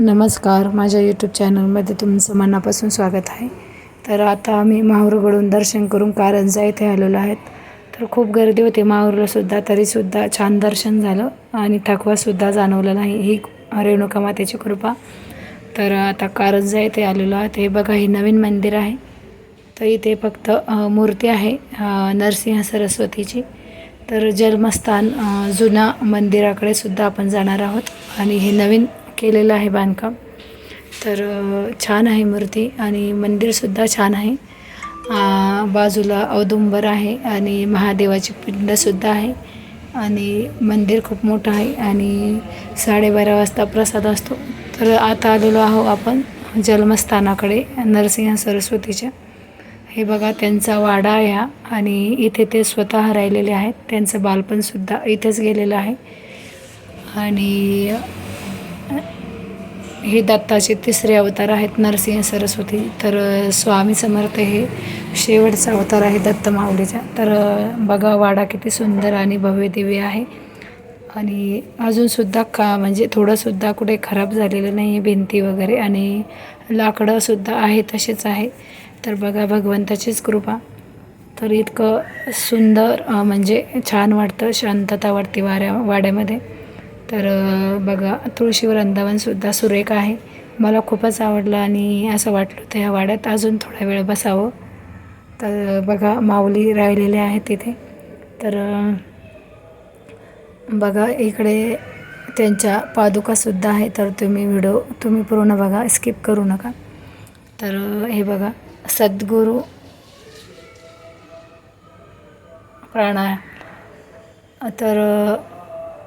नमस्कार. माझ्या यूट्यूब चॅनलमध्ये तुमचं मनापासून स्वागत आहे. तर आता आम्ही माहूरगडून दर्शन करून कारंजा येथे आलेलो आहेत. तर खूप गर्दी होती माहूरलासुद्धा तरीसुद्धा छान दर्शन झालं आणि थकवासुद्धा जाणवला नाही. ही रेणुका मातेची कृपा. तर आता कारंजा येथे आलेलो आहे हे बघा हे नवीन मंदिर आहे. तर इथे फक्त मूर्ती आहे नरसिंह सरस्वतीची. तर जन्मस्थान जुन्या मंदिराकडे सुद्धा आपण जाणार आहोत. आणि हे नवीन केलेलं आहे बांधकाम. तर छान आहे मूर्ती आणि मंदिरसुद्धा छान आहे. बाजूला औदुंबर आहे आणि महादेवाची पिंडसुद्धा आहे. आणि मंदिर खूप मोठं आहे आणि साडेबारा वाजता प्रसाद असतो. तर आता आलेलो आहो आपण जन्मस्थानाकडे नरसिंह सरस्वतीच्या. हे बघा त्यांचा वाडा आहे हा आणि इथे ते स्वतः राहिलेले आहेत. त्यांचं बालपणसुद्धा इथेच गेलेलं आहे. आणि हे दत्ताचे तिसरे अवतार आहेत नरसिंह सरस्वती. तर स्वामी समर्थ हे शेवटचा अवतार आहे दत्त माऊलीचा. तर बघा वाडा किती सुंदर आणि भव्य दिव्य आहे. आणि अजूनसुद्धा का म्हणजे थोडंसुद्धा कुठे खराब झालेलं नाही आहे भिंती वगैरे आणि लाकडंसुद्धा आहे तसेच आहे. तर बघा भगवंताचीच कृपा. तर इतकं सुंदर म्हणजे छान वाटतं शांतता वाटते वाऱ्या वाड्यामध्ये. तर बघा तुळशी वृंदावनसुद्धा सुरेख आहे. मला खूपच आवडलं आणि असं वाटलं होतं ह्या वाड्यात अजून थोडा वेळ बसावं. तर बघा माऊली राहिलेले आहेत तिथे तर बघा इकडे त्यांच्या पादुकासुद्धा आहे तर तुम्ही व्हिडिओ तुम्ही पूर्ण बघा स्किप करू नका. तर हे बघा सद्गुरू प्राणायाम. तर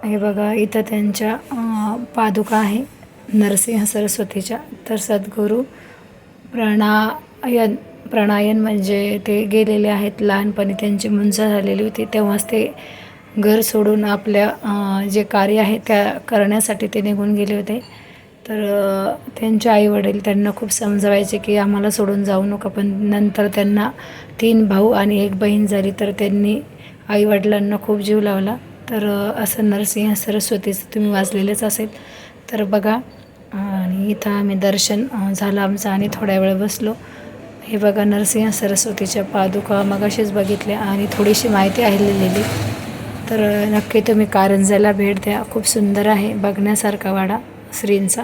हे बघा इथं त्यांच्या पादुका आहे नरसिंह सरस्वतीच्या. तर सद्गुरू प्राणायन प्रणायन म्हणजे ते गेलेले आहेत लहानपणी त्यांची मुंज झालेली होती. तेव्हाच ते घर सोडून आपल्या जे कार्य आहे त्या करण्यासाठी ते निघून गेले होते. तर त्यांचे आईवडील त्यांना खूप समजवायचे की आम्हाला सोडून जाऊ नका पण नंतर त्यांना तीन भाऊ आणि एक बहीण झाली. तर त्यांनी आईवडिलांना खूप जीव लावला. तर असं नरसिंह सरस्वतीचं तुम्ही वाचलेलंच असेल. तर बघा आणि इथं आम्ही दर्शन झालं आमचं आणि थोड्या वेळ बसलो. हे बघा नरसिंह सरस्वतीच्या पादुका मगाशीच बघितल्या आणि थोडीशी माहिती आहे लिहिलेली. तर नक्की तुम्ही कारंजाला भेट द्या. खूप सुंदर आहे बघण्यासारखा वाडा श्रींचा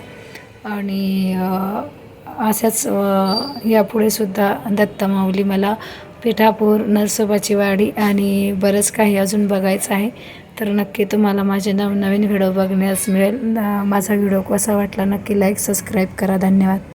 आणि अशाच यापुढे सुद्धा दत्तमाऊली मला पिठापूर नरसोबाची वाडी आणि बरंच काही अजून बघायचं आहे. तर नक्की तुम्हाला माझे नवनवीन व्हिडिओ बघण्यास मिळेल. माझा व्हिडिओ कसा वाटला नक्की लाईक सबस्क्राईब करा. धन्यवाद.